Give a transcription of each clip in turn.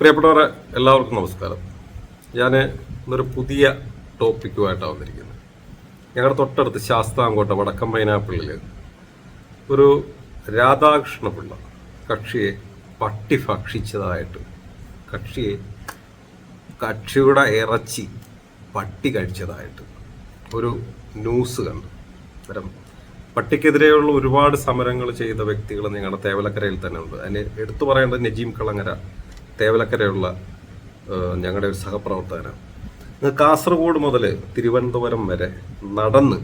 പ്രിയപ്പെട്ടവരെ എല്ലാവർക്കും നമസ്കാരം. ഞാൻ ഇന്നൊരു പുതിയ ടോപ്പിക്കുമായിട്ടാണ് വന്നിരിക്കുന്നത്. ഞങ്ങളുടെ തൊട്ടടുത്ത് ശാസ്താംകോട്ട വടക്കം പൈനാപ്പിളിൽ ഒരു രാധാകൃഷ്ണ പിള്ള കക്ഷിയെ പട്ടി ഭക്ഷിച്ചതായിട്ട് കക്ഷിയെ കക്ഷിയുടെ ഇറച്ചി പട്ടി കഴിച്ചതായിട്ട് ഒരു ന്യൂസ് കണ്ടു. അന്നേരം പട്ടിക്കെതിരെയുള്ള ഒരുപാട് സമരങ്ങൾ ചെയ്ത വ്യക്തികൾ ഞങ്ങളുടെ തേവലക്കരയിൽ തന്നെ ഉണ്ട് അതിന് എടുത്തു പറയേണ്ടത് നജീം കളങ്ങര തേവലക്കരയുള്ള ഞങ്ങളുടെ ഒരു സഹപ്രവർത്തകനാണ് കാസർഗോഡ് മുതൽ തിരുവനന്തപുരം വരെ നടന്ന്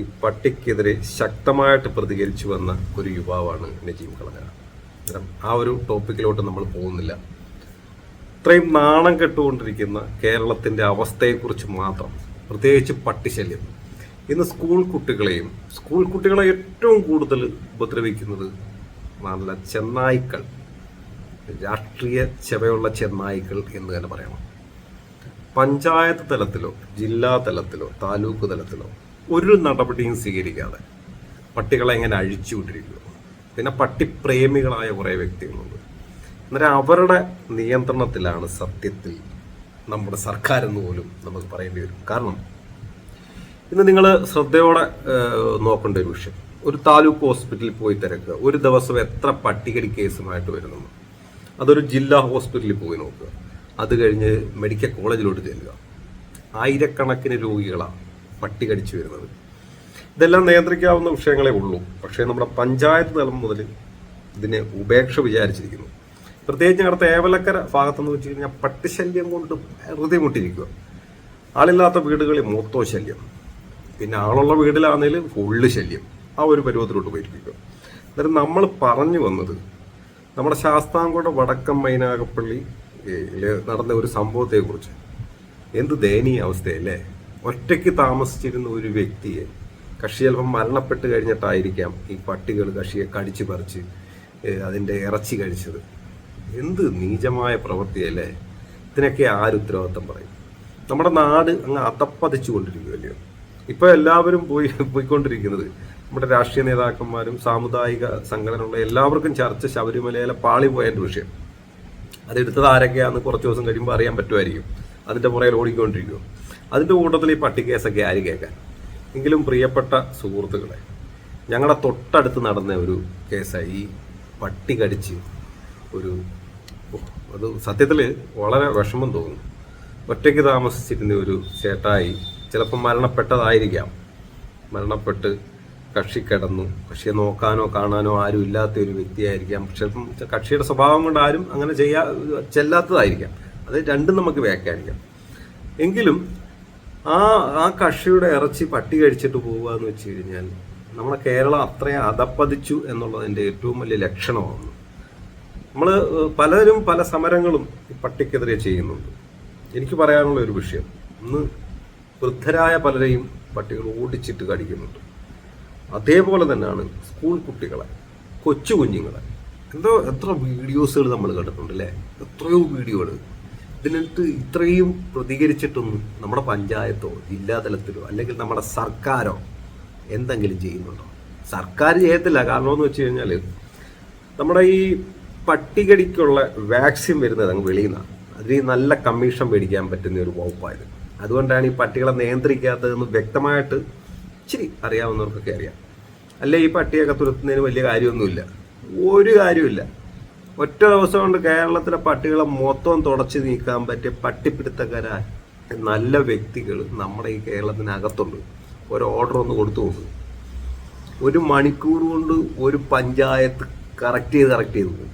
ഈ പട്ടിക്കെതിരെ ശക്തമായിട്ട് പ്രതികരിച്ചു വന്ന ഒരു യുവാവാണ് നജീം കളകര ആ ഒരു ടോപ്പിക്കിലോട്ട് നമ്മൾ പോകുന്നില്ല. ഇത്രയും നാണം കെട്ടുകൊണ്ടിരിക്കുന്ന കേരളത്തിന്റെ അവസ്ഥയെക്കുറിച്ച് മാത്രം പ്രത്യേകിച്ച് പട്ടിശല്യം. ഇന്ന് സ്കൂൾ കുട്ടികളെയും സ്കൂൾ കുട്ടികളെ ഏറ്റവും കൂടുതൽ ഉപദ്രവിക്കുന്നത് നല്ല ചെന്നായ്ക്കൾ രാഷ്ട്രീയ ചെവയുള്ള ചെന്നായികൾ എന്ന് തന്നെ പറയണം. പഞ്ചായത്ത് തലത്തിലോ ജില്ലാ തലത്തിലോ താലൂക്ക് തലത്തിലോ ഒരു നടപടിയും സ്വീകരിക്കാതെ പട്ടികളെ എങ്ങനെ അഴിച്ചുവിട്ടിരിക്കുക പിന്നെ പട്ടിപ്രേമികളായ കുറേ വ്യക്തികളുണ്ട്. അന്നേരം അവരുടെ നിയന്ത്രണത്തിലാണ് സത്യത്തിൽ നമ്മുടെ സർക്കാർ എന്ന് പോലും നമുക്ക് പറയേണ്ടി വരും. കാരണം ഇന്ന് നിങ്ങൾ ശ്രദ്ധയോടെ നോക്കേണ്ട ഒരു വിഷയം. ഒരു താലൂക്ക് ഹോസ്പിറ്റലിൽ പോയി തിരക്കുക. ഒരു ദിവസം എത്ര പട്ടികടി കേസുമായിട്ട് വരുന്നു അതൊരു ജില്ലാ ഹോസ്പിറ്റലിൽ പോയി നോക്കുക. അത് കഴിഞ്ഞ് മെഡിക്കൽ കോളേജിലോട്ട് ചെല്ലുക. ആയിരക്കണക്കിന് രോഗികളാണ് പട്ടി കടിച്ചു വരുന്നത്. ഇതെല്ലാം നിയന്ത്രിക്കാവുന്ന വിഷയങ്ങളെ ഉള്ളൂ. പക്ഷേ നമ്മുടെ പഞ്ചായത്ത് തലം മുതൽ ഇതിനെ ഉപേക്ഷ വിചാരിച്ചിരിക്കുന്നു. പ്രത്യേകിച്ച് ഞങ്ങളുടെ ഏവലക്കര ഭാഗത്തെന്ന് വെച്ച് കഴിഞ്ഞാൽ പട്ടിശല്യം കൊണ്ട് വെറുതെ മുട്ടിരിക്കുക ആളില്ലാത്ത വീടുകളിൽ മൊത്തോ ശല്യം. പിന്നെ ആളുള്ള വീട്ടിലാണെങ്കിൽ ഫുള്ള് ശല്യം. ആ ഒരു പരുവത്തിലോട്ട് പോയിരിക്കുക അന്നേരം നമ്മൾ പറഞ്ഞു വന്നത് നമ്മുടെ ശാസ്താംകോട്ട വടക്കം മൈനാകപ്പള്ളി നടന്ന ഒരു സംഭവത്തെക്കുറിച്ച്. എന്ത് ദയനീയ അവസ്ഥയല്ലേ? ഒറ്റയ്ക്ക് താമസിച്ചിരുന്ന ഒരു വ്യക്തിയെ കക്ഷി ചിലപ്പം മരണപ്പെട്ട് കഴിഞ്ഞിട്ടായിരിക്കാം ഈ പട്ടികൾ കക്ഷിയെ കടിച്ചു പറിച്ച് അതിന്റെ ഇറച്ചി കഴിച്ചത്. എന്ത് നീചമായ പ്രവൃത്തിയല്ലേ? ഇതിനൊക്കെ ആര് പറയും? നമ്മുടെ നാട് അങ്ങ് അതപ്പതിച്ചു കൊണ്ടിരിക്കുമല്ലോ ഇപ്പോൾ എല്ലാവരും പോയി പോയിക്കൊണ്ടിരിക്കുന്നത് നമ്മുടെ രാഷ്ട്രീയ നേതാക്കന്മാരും സാമുദായിക സംഘടനയുള്ള എല്ലാവർക്കും ചർച്ച ശബരിമലയിലെ പാളി പോയതിന്റെ വിഷയം. അതെടുത്തത് ആരൊക്കെയാണെന്ന് കുറച്ച് ദിവസം കഴിയുമ്പോൾ അറിയാൻ പറ്റുമായിരിക്കും. അതിന്റെ പുറകിൽ ഓടിക്കൊണ്ടിരിക്കും അതിന്റെ കൂട്ടത്തിൽ ഈ പട്ടിക്കേസൊക്കെ ആര് കേൾക്കാൻ? എങ്കിലും പ്രിയപ്പെട്ട സുഹൃത്തുക്കളെ ഞങ്ങളുടെ തൊട്ടടുത്ത് നടന്ന ഒരു കേസായി. ഈ പട്ടി കടിച്ച് ഒരു അത് സത്യത്തിൽ വളരെ വിഷമം തോന്നുന്നു. ഒറ്റയ്ക്ക് താമസിച്ചിരുന്ന ഒരു ചേട്ടായി ചിലപ്പോൾ മരണപ്പെട്ടതായിരിക്കാം. മരണപ്പെട്ട് കക്ഷി കിടന്നു. കക്ഷിയെ നോക്കാനോ കാണാനോ ആരും ഇല്ലാത്ത ഒരു വ്യക്തിയായിരിക്കാം. ചിലപ്പം കക്ഷിയുടെ സ്വഭാവം കൊണ്ട് ആരും അങ്ങനെ ചെയ്യാ ചെല്ലാത്തതായിരിക്കാം. അത് രണ്ടും നമുക്ക് വ്യാഖ്യാനിക്കാം. എങ്കിലും ആ ആ കക്ഷിയുടെ ഇറച്ചി പട്ടി കഴിച്ചിട്ട് പോവുക എന്ന് വെച്ച് കഴിഞ്ഞാൽ നമ്മുടെ കേരളം അത്രയും അതപ്പതിച്ചു എന്നുള്ളതിന്റെ ഏറ്റവും വലിയ ലക്ഷണമാണ്. നമ്മൾ പലരും പല സമരങ്ങളും ഈ പട്ടിക്കെതിരെ ചെയ്യുന്നുണ്ട്. എനിക്ക് പറയാനുള്ള ഒരു വിഷയം. ഇന്ന് വൃദ്ധരായ പലരെയും പട്ടികൾ ഓടിച്ചിട്ട് കടിക്കുന്നുണ്ട്. അതേപോലെ തന്നെയാണ് സ്കൂൾ കുട്ടികളെ കൊച്ചു കുഞ്ഞുങ്ങളെ. എന്തോ എത്ര വീഡിയോസുകൾ നമ്മൾ കണ്ടിട്ടുണ്ട് അല്ലേ? എത്രയോ വീഡിയോകൾ. ഇതിനകത്ത് ഇത്രയും പ്രതികരിച്ചിട്ടൊന്നും നമ്മുടെ പഞ്ചായത്തോ ജില്ലാ തലത്തിലോ അല്ലെങ്കിൽ നമ്മുടെ സർക്കാരോ എന്തെങ്കിലും ചെയ്യുന്നുണ്ടോ? സർക്കാർ ചെയ്യത്തില്ല. കാരണം എന്ന് വെച്ച് കഴിഞ്ഞാൽ നമ്മുടെ ഈ പട്ടികടിക്കുള്ള വാക്സിൻ വരുന്നത് അങ്ങ് വെളിയിൽ നിന്നാണ്. അതിന് നല്ല കമ്മീഷൻ മേടിക്കാൻ പറ്റുന്ന ഒരു വകുപ്പായത് അതുകൊണ്ടാണ് ഈ പട്ടികളെ നിയന്ത്രിക്കാത്തതെന്ന് വ്യക്തമായിട്ട് ഇച്ചിരി അറിയാവുന്നവർക്കൊക്കെ അറിയാം. അല്ലേ ഈ പട്ടിയൊക്കെ തുരത്തുന്നതിന് വലിയ കാര്യമൊന്നുമില്ല. ഒരു കാര്യമില്ല ഒറ്റ ദിവസം കൊണ്ട് കേരളത്തിലെ പട്ടികളെ മൊത്തം തുടച്ചു നീക്കാൻ പറ്റിയ പട്ടിപ്പിടുത്തക്കാരായ നല്ല വ്യക്തികൾ നമ്മുടെ ഈ കേരളത്തിനകത്തുണ്ട്. ഒരു ഓർഡർ ഒന്ന് കൊടുത്തു നോക്കും. ഒരു മണിക്കൂർ കൊണ്ട് ഒരു പഞ്ചായത്ത് കറക്റ്റ് ചെയ്ത് കറക്റ്റ് ചെയ്ത് പോകും.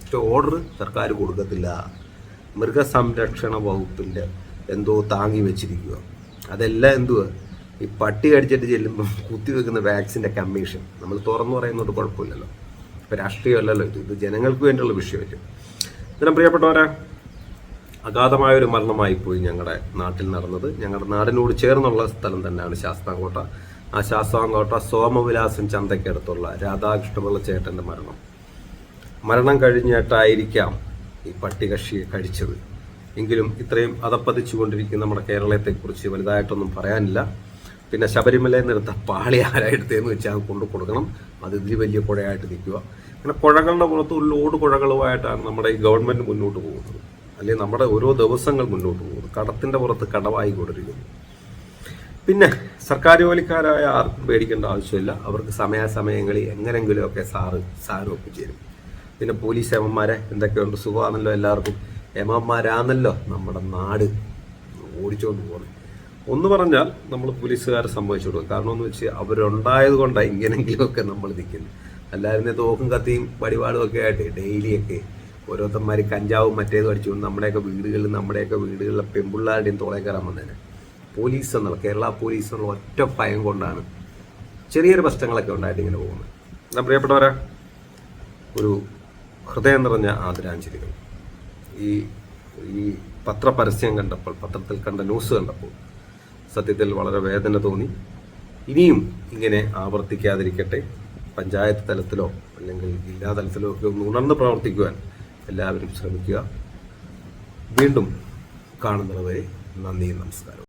പക്ഷെ ഓർഡർ സർക്കാർ കൊടുക്കത്തില്ല. മൃഗസംരക്ഷണ വകുപ്പിന്റെ എന്തോ താങ്ങി വെച്ചിരിക്കുക അതെല്ലാം എന്തുവാ? ഈ പട്ടി കടിച്ചിട്ട് ചെല്ലുമ്പോൾ കുത്തിവെക്കുന്ന വാക്സിന്റെ കമ്മീഷൻ. നമ്മൾ തുറന്നു പറയുന്നത് കുഴപ്പമില്ലല്ലോ. ഇപ്പം രാഷ്ട്രീയമല്ലല്ലോ ഇത്. ഇത് ജനങ്ങൾക്ക് വേണ്ടിയുള്ള വിഷയമല്ലേ ഇതിനും പ്രിയപ്പെട്ടവരെ അഗാധമായൊരു മരണമായി പോയി ഞങ്ങളുടെ നാട്ടിൽ നടന്നത്. ഞങ്ങളുടെ നാടിനോട് ചേർന്നുള്ള സ്ഥലം തന്നെയാണ് ശാസ്താംകോട്ട. ആ ശാസ്താംകോട്ട സോമവിലാസൻ ചന്തയ്ക്കടുത്തുള്ള രാധാകൃഷ്ണപിള്ള ചേട്ടന്റെ മരണം. മരണം കഴിഞ്ഞിട്ടായിരിക്കാം ഈ പട്ടി പട്ടികക്ഷിയെ കഴിച്ചത് എങ്കിലും ഇത്രയും അതപ്പതിച്ചുകൊണ്ടിരിക്കുന്ന നമ്മുടെ കേരളത്തെക്കുറിച്ച് വലുതായിട്ടൊന്നും പറയാനില്ല. പിന്നെ ശബരിമല നിർത്ത പാളി ആരായെടുത്തതെന്ന് വെച്ചാൽ കൊണ്ട് കൊടുക്കണം. അത് ഇതിൽ വലിയ പുഴയായിട്ട് നിൽക്കുക. അങ്ങനെ കുഴകളുടെ പുറത്ത് ഒരു ലോഡ് കുഴകളുമായിട്ടാണ് നമ്മുടെ ഈ ഗവൺമെന്റ് മുന്നോട്ട് പോകുന്നത്. അല്ലെങ്കിൽ നമ്മുടെ ഓരോ ദിവസങ്ങൾ മുന്നോട്ട് പോകുന്നത്. കടത്തിന്റെ പുറത്ത് കടവായി കൊണ്ടിരിക്കുന്നു. പിന്നെ സർക്കാർ ജോലിക്കാരായ ആർക്കും പേടിക്കേണ്ട ആവശ്യമില്ല. അവർക്ക് സമയാസമയങ്ങളിൽ എങ്ങനെങ്കിലുമൊക്കെ സാറ് സാറ് ഒപ്പിച്ചേരും പിന്നെ പോലീസ് എമന്മാരെ എന്തൊക്കെയുണ്ട്? സുഖമാണല്ലോ എല്ലാവർക്കും. എമന്മാരാണല്ലോ നമ്മുടെ നാട്. ഓടിച്ചുകൊണ്ട് പോകുന്നത് ഒന്ന് പറഞ്ഞാൽ നമ്മൾ പോലീസുകാരെ സമ്മതിച്ചു കൊടുക്കും. കാരണം എന്ന് വെച്ച് അവരുണ്ടായത് കൊണ്ടാണ് ഇങ്ങനെങ്കിലുമൊക്കെ നമ്മൾ നിൽക്കുന്നത്. അല്ലാതെ തോക്കും കത്തിയും പരിപാടും ഒക്കെ ആയിട്ട് ഡെയിലിയൊക്കെ ഓരോരുത്തന്മാർ കഞ്ചാവും മറ്റേതും അടിച്ചുകൊണ്ട് നമ്മുടെയൊക്കെ വീടുകളിൽ നമ്മുടെയൊക്കെ വീടുകളിലെ പെമ്പിള്ളാരുടെയും തോളെ കയറാൻ വന്നേനെ. പോലീസ് എന്നുള്ള കേരള പോലീസ് എന്നുള്ള ഒറ്റ ഭയം കൊണ്ടാണ് ചെറിയൊരു പ്രശ്നങ്ങളൊക്കെ ഉണ്ടായിട്ട് ഇങ്ങനെ പോകുന്നത്. ഞാൻ പ്രിയപ്പെട്ടവരെ ഒരു ഹൃദയം നിറഞ്ഞ ആദരാഞ്ജലികൾ. ഈ ഈ പത്രപരസ്യം കണ്ടപ്പോൾ പത്രത്തിൽ കണ്ട ന്യൂസ് കണ്ടപ്പോൾ സത്യത്തിൽ വളരെ വേദന തോന്നി. ഇനിയും ഇങ്ങനെ ആവർത്തിക്കാതിരിക്കട്ടെ. പഞ്ചായത്ത് തലത്തിലോ അല്ലെങ്കിൽ ജില്ലാ തലത്തിലോ ഒക്കെ ഒന്ന് ഉണർന്ന് പ്രവർത്തിക്കുവാൻ എല്ലാവരും ശ്രമിക്കുക. വീണ്ടും കാണുന്നതുവരെ നന്ദി നമസ്കാരം.